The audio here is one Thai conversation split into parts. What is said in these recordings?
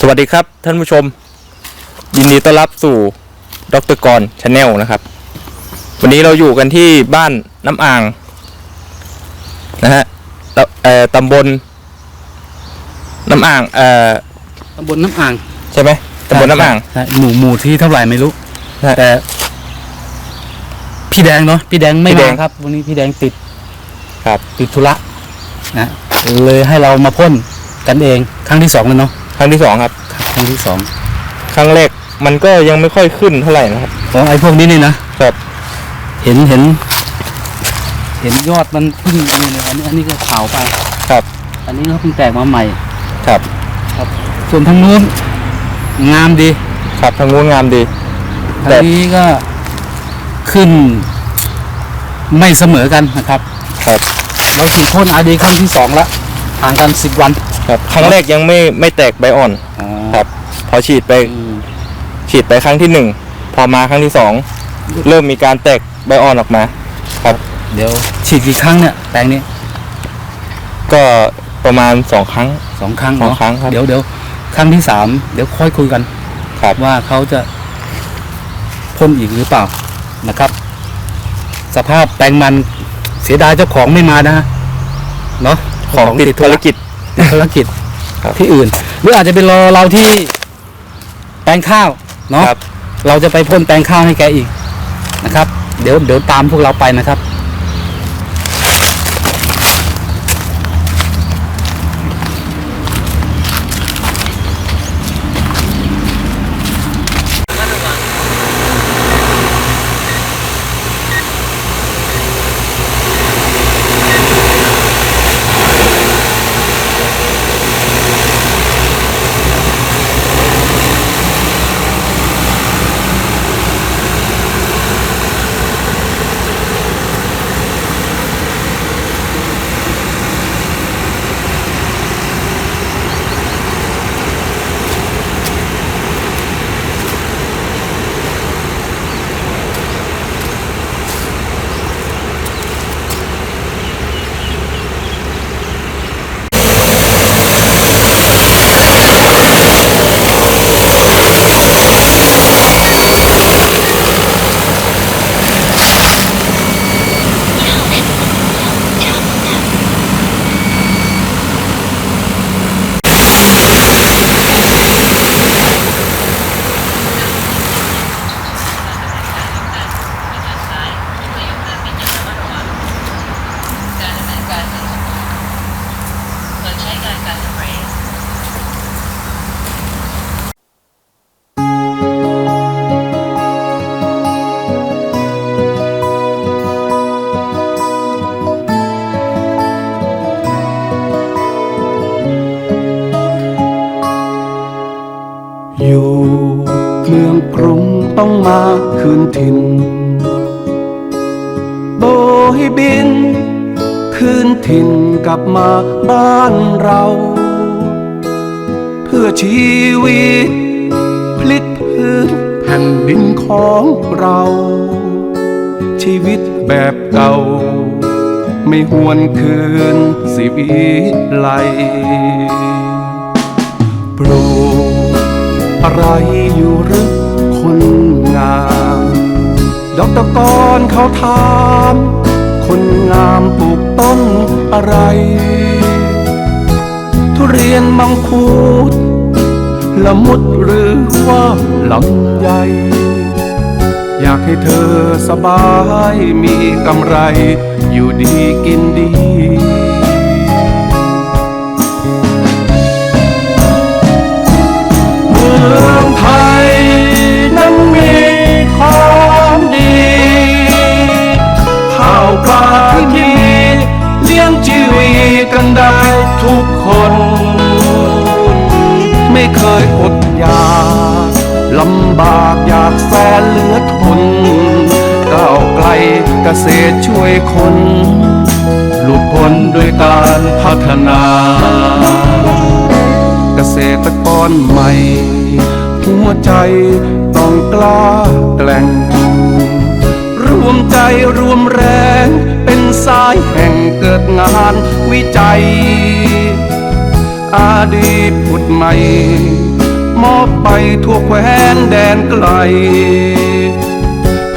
สวัสดีครับท่านผู้ชม ยินดีต้อนรับสู่ดรกรชาแนลนะครับ วันนี้เราอยู่กันที่บ้านน้ำอ่างนะฮะตะเอ่อตำบลน้ำอ่างเอ่อตำบลน้ำอ่างใช่ไหมตำบลน้ำอ่างใช่หมู่หมู่ที่เท่าไหร่ไม่รู้ใช่แต่พี่แดงเนาะพี่แดงไม่พี่แดมางครับวันนี้พี่แดงติดครับติดธุระนะเลยให้เรามาพ่นกันเองครั้งที่สองแล้วเนาะ ครั้งที่สองครับ ครั้งที่สองครั้งแรกมันก็ยังไม่ค่อยขึ้นเท่าไหร่นะครับของไอ้พวกนี้นี่นะครับเห็นเห็น เห็นยอดมันเพิ่งนี่เลยอันนี้อันนี้ก็ขาวไป ครับ อันนี้ก็เพิ่งแตกมาใหม่ ครับส่วนทางนู้นงามดี ครับทางนู้นงามดีทาแต่งนี้ก็ขึ้น ไม่เสมอกันนะครับ ครับเราฉีดพ่นอาดีครั้งที่สองละห่างกันสิบวัน ครับครั้งแรกยังไม่ไม่แตกใบอ่อนครับ พอฉีดไปอืมฉีดไปครั้งที่หนึ่งพอมาครั้งที่สองเริ่มมีการแตกใบอ่อนออกมา ครับ เดี๋ยวฉีดกี่ครั้งเนี่ยแปลงนี้ก็ประมาณสองครั้ง สองครั้งสองเนาะครั้งครับ เดี๋ยวเดี๋ยวครั้งที่สามเดี๋ยวค่อยคุยกันครับ ว่าเขาจะพ่นอีกหรือเปล่านะครับ สภาพแปลงมันเสียดายเจ้าของไม่มานะเนาะของติดภารกิจ ติดภารกิจครับ ที่อื่น หรืออาจจะเป็นรอเราที่แปลงข้าวเนาะครับ เราจะไปพ่นแปลงข้าวให้แกอีกนะครับ เดี๋ยวเดี๋ยวตามพวกเราไปนะครับ ต้องมาคืนถิ่น โบยบิน คืนถิ่นกลับมาบ้านเรา เพื่อชีวิต พลิกพื้นแผ่นดินของเรา ชีวิตแบบเก่า ไม่หวนคืนสิวิไลปลูกอะไรอยู่หรือคนามดอกตะกอนเขาถาม คนงามปลูกต้นอะไร ทุเรียนมังคุดละมุดหรือว่าลำไยอยากให้เธอสบายมีกำไร อยู่ดีกินดี ษตรช่วยคน หลุดพ้นด้วยการพัฒนา เกษตรกรใหม่ หัวใจต้องกล้าแกล่ง รวมใจรวมแรง เป็นสายแห่งเกิดงานวิจัย อาดีตผุดใหม่ มอบไปทั่วแคว้นแดนไกล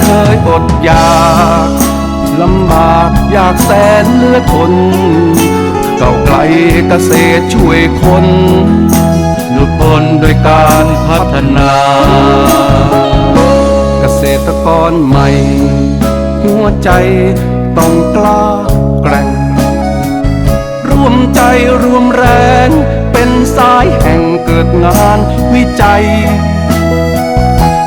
เคยอดอยากลำบากอยากแสนเลือดทนเก่าไกลเกษตรช่วยคนหลุดพ้นโดยการพัฒนา เกษตรกรใหม่ หัวใจต้องกล้าแกร่งร่วมใจรวมแรง เป็นสายแห่งเกิดงานวิจัย